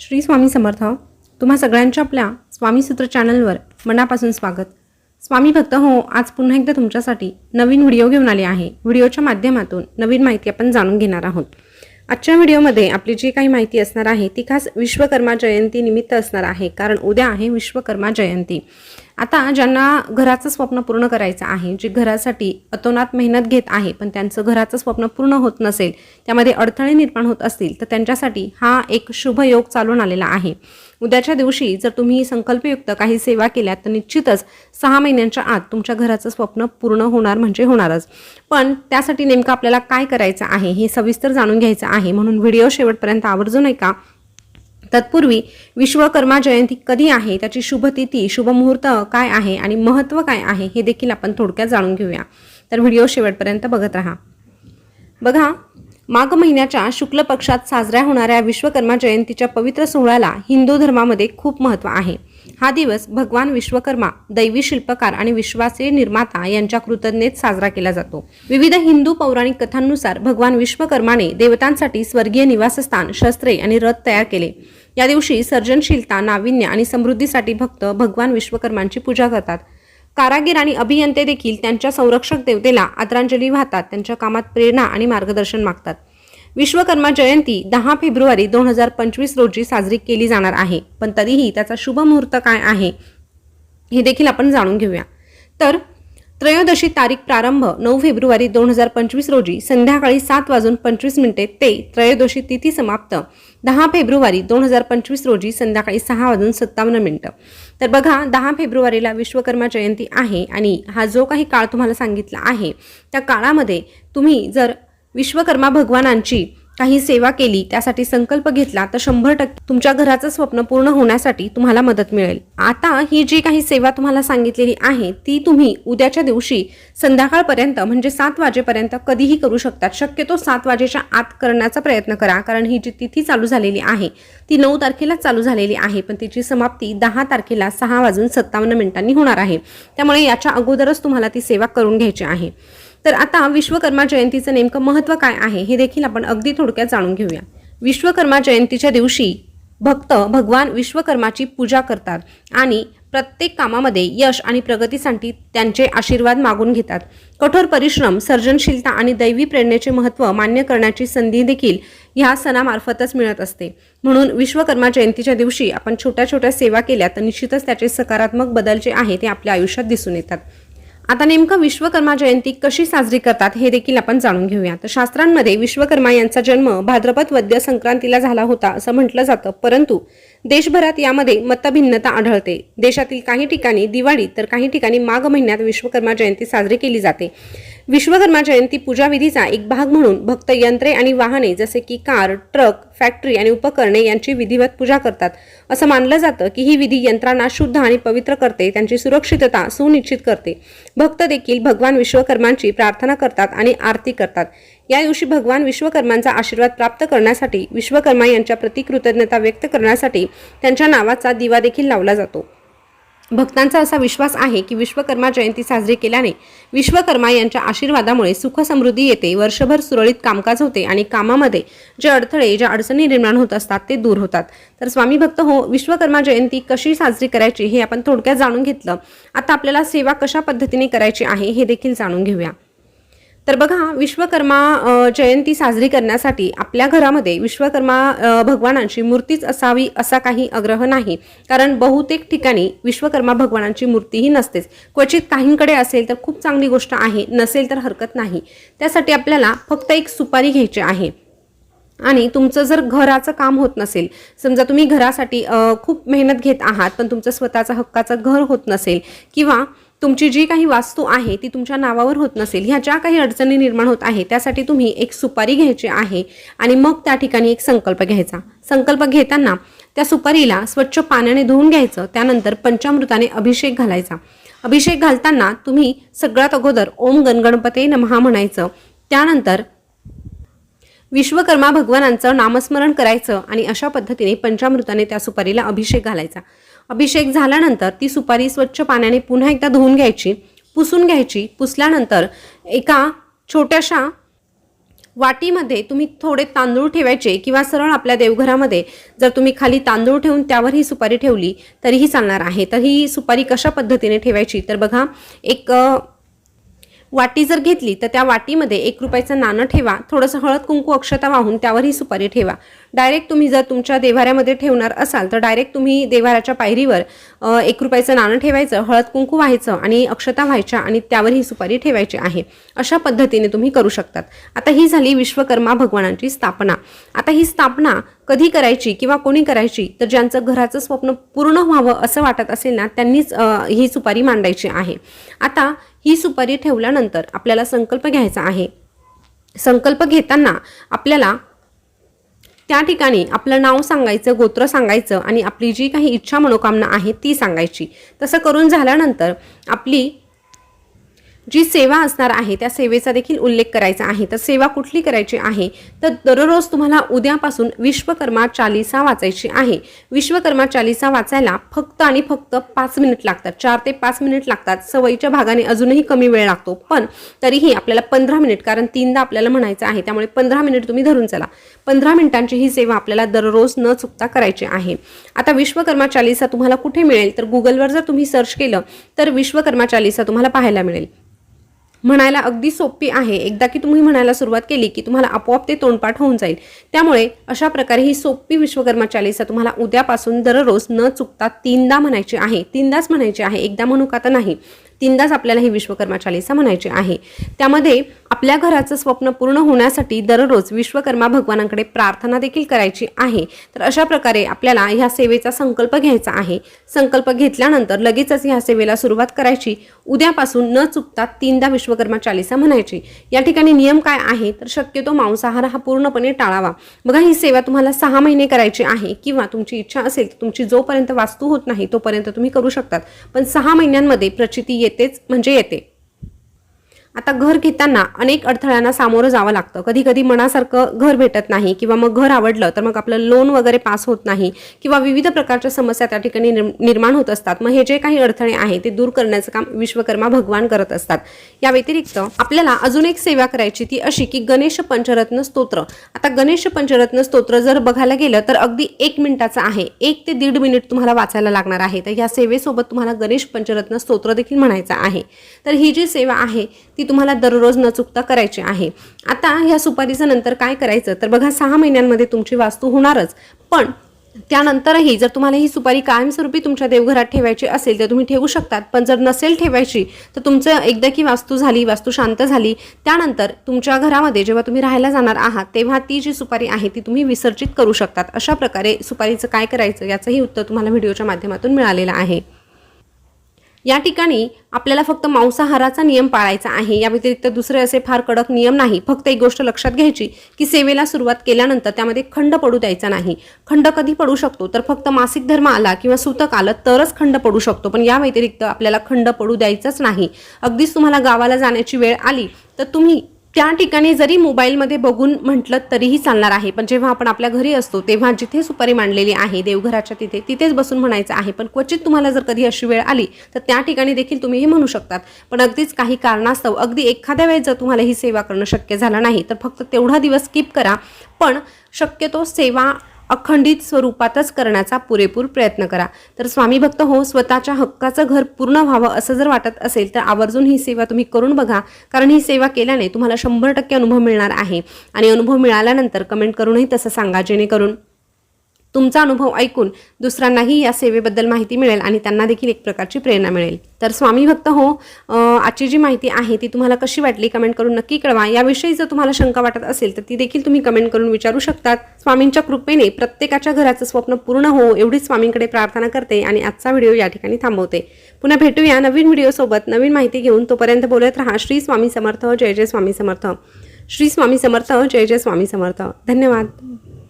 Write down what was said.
श्री स्वामी समर्थ तुम्हा सगळ्यांच्या आपल्या स्वामी सूत्र चॅनलवर मनापासून स्वागत. स्वामी भक्त हो आज पुन्हा एकदा तुमच्यासाठी नवीन व्हिडिओ घेऊन आले आहे. व्हिडिओच्या माध्यमातून नवीन माहिती आपण जाणून घेणार आहोत. आजच्या व्हिडिओमध्ये आपली जी काही माहिती असणार आहे ती खास विश्वकर्मा जयंती निमित्त असणार आहे. कारण उद्या आहे विश्वकर्मा जयंती. आता ज्यांना घराचं स्वप्न पूर्ण करायचं आहे जे घरासाठी अतोनात मेहनत घेत आहे पण त्यांचं घराचं स्वप्न पूर्ण होत नसेल त्यामध्ये अडथळे निर्माण होत असतील तर त्यांच्यासाठी हा एक शुभ योग चालून आलेला आहे. उद्याच्या दिवशी जर तुम्ही संकल्पयुक्त काही सेवा केल्या तर निश्चितच सहा महिन्यांच्या आत तुमच्या घराचं स्वप्न पूर्ण होणार म्हणजे होणारच. पण त्यासाठी नेमकं आपल्याला काय करायचं आहे हे सविस्तर जाणून घ्यायचं आहे म्हणून व्हिडिओ शेवटपर्यंत आवर्जून ऐका तत्पूर्वी विश्वकर्मा जयंती कधी आहे त्याची शुभ तिथी काय आहे आणि महत्त्व काय आहे हे देखील आपण थोडक्यात जाणून घेऊया. तर व्हिडिओ शेवटपर्यंत बघत राहा. बघा माघ महिन्याच्या शुक्ल पक्षात साजऱ्या होणाऱ्या विश्वकर्मा जयंतीच्या पवित्र सोहळ्याला हिंदू धर्मामध्ये खूप महत्त्व आहे. हा दिवस भगवान विश्वकर्मा दैवी शिल्पकार आणि विश्वासी निर्माता यांच्या कृतज्ञतेत साजरा केला जातो. विविध हिंदू पौराणिक कथांनुसार भगवान विश्वकर्माने देवतांसाठी स्वर्गीय निवासस्थान शस्त्रे आणि रथ तयार केले. या दिवशी सर्जनशीलता नाविन्य आणि समृद्धीसाठी भक्त भगवान विश्वकर्मांची पूजा करतात. कारागीर आणि अभियंते देखील त्यांच्या संरक्षक देवतेला आदरांजली वाहतात त्यांच्या कामात प्रेरणा आणि मार्गदर्शन मागतात. विश्वकर्मा जयंती दहा फेब्रुवारी दोन हजार पंचवीस रोजी साजरी केली जाणार आहे. पण तरीही त्याचा शुभ मुहूर्त काय आहे हे देखील आपण जाणून घेऊया. तर त्रयोदशी तारीख प्रारंभ नऊ फेब्रुवारी दोन हजार पंचवीस रोजी संध्याकाळी सात वाजून पंचवीस मिनिटे ते त्रयोदशी तिथी समाप्त. दहा फेब्रुवारी दोन हजार पंचवीस रोजी संध्याकाळी सहा वाजून सत्तावन्न मिनिटं. तर बघा दहा फेब्रुवारीला विश्वकर्मा जयंती आहे आणि हा जो काही काळ तुम्हाला सांगितला आहे त्या काळामध्ये तुम्ही जर विश्वकर्मा भगवानांची काही सेवा केली त्यासाठी संकल्प घेतला तर शंभर टक्के तुमच्या घराचं स्वप्न पूर्ण होण्यासाठी तुम्हाला मदत मिळेल. आता ही जी काही सेवा तुम्हाला सांगितलेली आहे ती तुम्ही उद्याच्या दिवशी संध्याकाळपर्यंत म्हणजे सात वाजेपर्यंत कधीही करू शकतात. शक्यतो सात वाजेच्या आत करण्याचा प्रयत्न करा कारण ही जी तिथी चालू झालेली आहे ती नऊ तारखेलाच चालू झालेली आहे पण तिची समाप्ती दहा तारखेला सहा वाजून सत्तावन्न मिनिटांनी होणार आहे. त्यामुळे याच्या अगोदरच तुम्हाला ती सेवा करून घ्यायची आहे. तर आता विश्वकर्मा जयंतीचं नेमकं महत्त्व काय आहे हे देखील आपण अगदी थोडक्यात जाणून घेऊया. विश्वकर्मा जयंतीच्या दिवशी भक्त भगवान विश्वकर्माची पूजा करतात आणि प्रत्येक कामामध्ये यश आणि प्रगतीसाठी त्यांचे आशीर्वाद मागून घेतात. कठोर परिश्रम सर्जनशीलता आणि दैवी प्रेरणेचे महत्त्व मान्य करण्याची संधी देखील ह्या सणामार्फतच मिळत असते. म्हणून विश्वकर्मा जयंतीच्या दिवशी आपण छोट्या छोट्या सेवा केल्या तर निश्चितच त्याचे सकारात्मक बदल जे आहे ते आपल्या आयुष्यात दिसून येतात. आता नेमकं विश्वकर्मा जयंती कशी साजरी करतात हे देखील आपण जाणून घेऊया. तर शास्त्रांमध्ये विश्वकर्मा यांचा जन्म भाद्रपद वद्य संक्रांतीला झाला होता असं म्हटलं जातं. परंतु देशभरात यामध्ये मतभिन्नता आढळते. देशातील काही ठिकाणी दिवाळी तर काही ठिकाणी माघ महिन्यात विश्वकर्मा जयंती साजरी केली जाते. विश्वकर्मा जयंती पूजाविधीचा एक भाग म्हणून भक्त यंत्रे आणि वाहने जसे की कार ट्रक फॅक्टरी आणि उपकरणे यांची विधिवत पूजा करतात. असं मानलं जातं की ही विधी यंत्रांना शुद्ध आणि पवित्र करते त्यांची सुरक्षितता सुनिश्चित करते. भक्त देखील भगवान विश्वकर्मांची प्रार्थना करतात आणि आरती करतात. या दिवशी भगवान विश्वकर्मांचा आशीर्वाद प्राप्त करण्यासाठी विश्वकर्मा यांच्या प्रति कृतज्ञता व्यक्त करण्यासाठी त्यांच्या नावाचा दिवा देखील लावला जातो. भक्तांचा असा विश्वास आहे की विश्वकर्मा जयंती साजरी केल्याने विश्वकर्मा यांच्या आशीर्वादामुळे सुखसमृद्धी येते वर्षभर सुरळीत कामकाज होते आणि कामामध्ये जे अडथळे ज्या अडचणी निर्माण होत असतात ते दूर होतात. तर स्वामी भक्त हो विश्वकर्मा जयंती कशी साजरी करायची हे आपण थोडक्यात जाणून घेतलं. आता आपल्याला सेवा कशा पद्धतीने करायची आहे हे देखील जाणून घेऊया. तर बघा विश्वकर्मा जयंती साजरी करण्यासाठी आपल्या घरामध्ये विश्वकर्मा भगवानांची मूर्तीच असावी असा काही आग्रह नाही. कारण बहुतेक ठिकाणी विश्वकर्मा भगवानांची मूर्तीही नसतेच. क्वचित काहींकडे असेल तर खूप चांगली गोष्ट आहे नसेल तर हरकत नाही. त्यासाठी आपल्याला फक्त एक सुपारी घ्यायची आहे. आणि तुमचं जर घराचं काम होत नसेल समजा तुम्ही घरासाठी खूप मेहनत घेत आहात पण तुमचं स्वतःचं हक्काचं घर होत नसेल किंवा तुमची जी काही वास्तू आहे ती तुमच्या नावावर होत नसेल. ह्या ज्या काही अडचणी निर्माण होत आहे त्यासाठी तुम्ही एक सुपारी घ्यायची आहे आणि मग त्या ठिकाणी एक संकल्प घ्यायचा. संकल्प घेताना त्या सुपारीला स्वच्छ पाण्याने धुवून घ्यायचं त्यानंतर पंचामृताने अभिषेक घालायचा. अभिषेक घालताना तुम्ही सगळ्यात अगोदर ओम गणगणपते नमहा म्हणायचं त्यानंतर विश्वकर्मा भगवानांचं नामस्मरण करायचं आणि अशा पद्धतीने पंचामृताने त्या सुपारीला अभिषेक घालायचा. अभिषेक झाल्यानंतर ती सुपारी स्वच्छ पाण्याने पुन्हा एकदा धुवून घ्यायची पुसून घ्यायची पुसल्यानंतर एका छोट्याशा वाटीमध्ये तुम्ही थोडे तांदूळ ठेवायचे किंवा सरळ आपल्या देवघरामध्ये जर तुम्ही खाली तांदूळ ठेवून त्यावर ही सुपारी ठेवली तरीही चालणार आहे. तर ही सुपारी कशा पद्धतीने ठेवायची? तर बघा एक वाटी जर घेतली तर त्या वाटीमध्ये एक रुपयाचं नाणं ठेवा. थोडंसं हळद कुंकू अक्षता वाहून त्यावर ही सुपारी ठेवा. डायरेक्ट तुम्ही जर तुमच्या देव्हाऱ्यामध्ये ठेवणार असाल तर डायरेक्ट तुम्ही देव्हाऱ्याच्या पायरीवर एक रुपयाचं नाणं ठेवायचं हळद कुंकू व्हायचं आणि अक्षता व्हायच्या आणि त्यावर ही सुपारी ठेवायची आहे. अशा पद्धतीने तुम्ही करू शकतात. आता ही झाली विश्वकर्मा भगवानांची स्थापना. आता ही स्थापना कधी करायची किंवा कोणी करायची तर ज्यांचं घराचं स्वप्न पूर्ण व्हावं असं वाटत असेल ना त्यांनीच ही सुपारी मांडायची आहे. आता ही सुपारी ठेवल्यानंतर आपल्याला संकल्प घ्यायचा आहे. संकल्प घेताना आपल्याला त्या ठिकाणी आपलं नाव सांगायचं गोत्र सांगायचं आणि आपली जी काही इच्छा मनोकामना आहे ती सांगायची. तसं करून झाल्यानंतर आपली जी सेवा असणार आहे त्या सेवेचा देखील उल्लेख करायचा आहे. तर सेवा कुठली करायची आहे? तर दररोज तुम्हाला उद्यापासून विश्वकर्मा चालिसा वाचायची आहे. विश्वकर्मा चालिसा वाचायला फक्त आणि फक्त पाच मिनिट लागतात. चार ते पाच मिनिट लागतात. सवयीच्या भागाने अजूनही कमी वेळ लागतो. पण तरीही आपल्याला पंधरा मिनिट कारण तीनदा आपल्याला म्हणायचं आहे त्यामुळे पंधरा मिनिट तुम्ही धरून चला. पंधरा मिनिटांची ही सेवा आपल्याला दररोज न चुकता करायची आहे. आता विश्वकर्मा चालिसा तुम्हाला कुठे मिळेल? तर गुगलवर जर तुम्ही सर्च केलं तर विश्वकर्मा चालिसा तुम्हाला पाहायला मिळेल. म्हणायला अगदी सोपी आहे. एकदा की तुम्ही म्हणायला सुरुवात केली की तुम्हाला आपोआप ते तोंडपाठ होऊन जाईल. त्यामुळे अशा प्रकारे ही सोपी विश्वकर्मा चालिसा तुम्हाला उद्यापासून दररोज न चुकता तीनदा म्हणायची आहे. तीनदाच म्हणायची आहे. एकदा म्हणू का तर नाही. तीनदाच आपल्याला ही विश्वकर्मा चालिसा म्हणायची आहे. त्यामध्ये आपल्या घराचं स्वप्न पूर्ण होण्यासाठी दररोज विश्वकर्मा भगवानांकडे प्रार्थना देखील करायची आहे. तर अशा प्रकारे आपल्याला ह्या सेवेचा संकल्प घ्यायचा आहे. संकल्प घेतल्यानंतर लगेचच ह्या सेवेला सुरुवात करायची. उद्यापासून न चुकता तीनदा विश्वकर्मा चालिसा म्हणायची. या ठिकाणी नियम काय आहे? तर शक्यतो मांसाहार हा पूर्णपणे टाळावा. बघा ही सेवा तुम्हाला सहा महिने करायची आहे किंवा तुमची इच्छा असेल तर तुमची जोपर्यंत वास्तू होत नाही तोपर्यंत तुम्ही करू शकतात. पण सहा महिन्यांमध्ये प्रचिती येतेच म्हणजे येते. आता घर घेताना अनेक अडथळ्यांना सामोरं जावं लागतं. कधी कधी मनासारखं घर भेटत नाही किंवा मग घर आवडलं तर मग आपलं लोन वगैरे पास होत नाही किंवा विविध प्रकारच्या समस्या त्या ठिकाणी निर्माण होत असतात. मग हे जे काही अडथळे आहेत ते दूर करण्याचं काम विश्वकर्मा भगवान करत असतात. या व्यतिरिक्त आपल्याला अजून एक सेवा करायची ती अशी की गणेश पंचरत्न स्तोत्र. आता गणेश पंचरत्न स्तोत्र जर बघायला गेलं तर अगदी एक मिनिटाचं आहे. एक ते दीड मिनिट तुम्हाला वाचायला लागणार आहे. तर या सेवेसोबत तुम्हाला गणेश पंचरत्न स्तोत्र देखील म्हणायचं आहे. तर ही जी सेवा आहे ती तुम्हाला दररोज न चुकता करायची आहे. आता ह्या सुपारीचं नंतर काय करायचं? तर बघा सहा महिन्यांमध्ये तुमची वास्तू होणारच. पण त्यानंतरही जर तुम्हाला ही सुपारी कायमस्वरूपी तुमच्या देवघरात ठेवायची असेल तर तुम्ही ठेवू शकतात. पण जर नसेल ठेवायची तर तुमचं एकदा की वास्तू झाली वास्तू शांत झाली त्यानंतर तुमच्या घरामध्ये जेव्हा तुम्ही राहायला जाणार आहात तेव्हा ती जी सुपारी आहे ती तुम्ही विसर्जित करू शकतात. अशा प्रकारे सुपारीचं काय करायचं याचंही उत्तर तुम्हाला व्हिडिओच्या माध्यमातून मिळालेलं आहे. या ठिकाणी आपल्याला फक्त मांसाहाराचा नियम पाळायचा आहे. या व्यतिरिक्त दुसरे असे फार कडक नियम नाही. फक्त एक गोष्ट लक्षात घ्यायची की सेवेला सुरुवात केल्यानंतर त्यामध्ये खंड पडू द्यायचा नाही. खंड कधी पडू शकतो? तर फक्त मासिक धर्म आला किंवा सूतक आलं तरच खंड पडू शकतो. पण या व्यतिरिक्त आपल्याला खंड पडू द्यायचाच नाही. अगदीच तुम्हाला गावाला जाण्याची वेळ आली तर तुम्ही त्या ठिकाणी जरी मोबाईलमध्ये बघून म्हटलं तरीही चालणार आहे. पण जेव्हा आपण आपल्या घरी असतो तेव्हा जिथे सुपारी मांडलेली आहे देवघराच्या तिथे तिथेच बसून म्हणायचं आहे. पण क्वचित तुम्हाला जर कधी अशी वेळ आली तर त्या ठिकाणी देखील तुम्ही हे म्हणू शकतात. पण अगदीच काही कारणास्तव अगदी एखाद्या वेळेस जर तुम्हाला ही सेवा करणं शक्य झालं नाही तर फक्त तेवढा दिवस स्किप करा. पण शक्यतो सेवा अखंडित स्वरूपातच करण्याचा पुरेपूर प्रयत्न करा. तर स्वामी भक्त हो स्वतःच्या हक्काचं घर पूर्ण व्हावं असं जर वाटत असेल तर आवर्जून ही सेवा तुम्ही करून बघा. कारण ही सेवा केल्याने तुम्हाला शंभर टक्के अनुभव मिळणार आहे. आणि अनुभव मिळाल्यानंतर कमेंट करूनही तसं सांगा जेणेकरून तुमचा अनुभव ऐकून दुसऱ्यांनाही या सेवेबद्दल माहिती मिळेल आणि त्यांना देखील एक प्रकारची प्रेरणा मिळेल. तर स्वामी भक्त हो आजची जी माहिती आहे ती तुम्हाला कशी वाटली कमेंट करून नक्की कळवा. याविषयी जर तुम्हाला शंका वाटत असेल तर ती देखील तुम्ही कमेंट करून विचारू शकतात. स्वामींच्या कृपेने प्रत्येकाच्या घराचं स्वप्न पूर्ण हो एवढीच स्वामींकडे प्रार्थना करते आणि आजचा व्हिडिओ या ठिकाणी थांबवते. पुन्हा भेटूया नवीन व्हिडिओसोबत नवीन माहिती घेऊन तोपर्यंत बोलत राहा. श्री स्वामी समर्थ जय जय स्वामी समर्थ. श्री स्वामी समर्थ जय जय स्वामी समर्थ. धन्यवाद.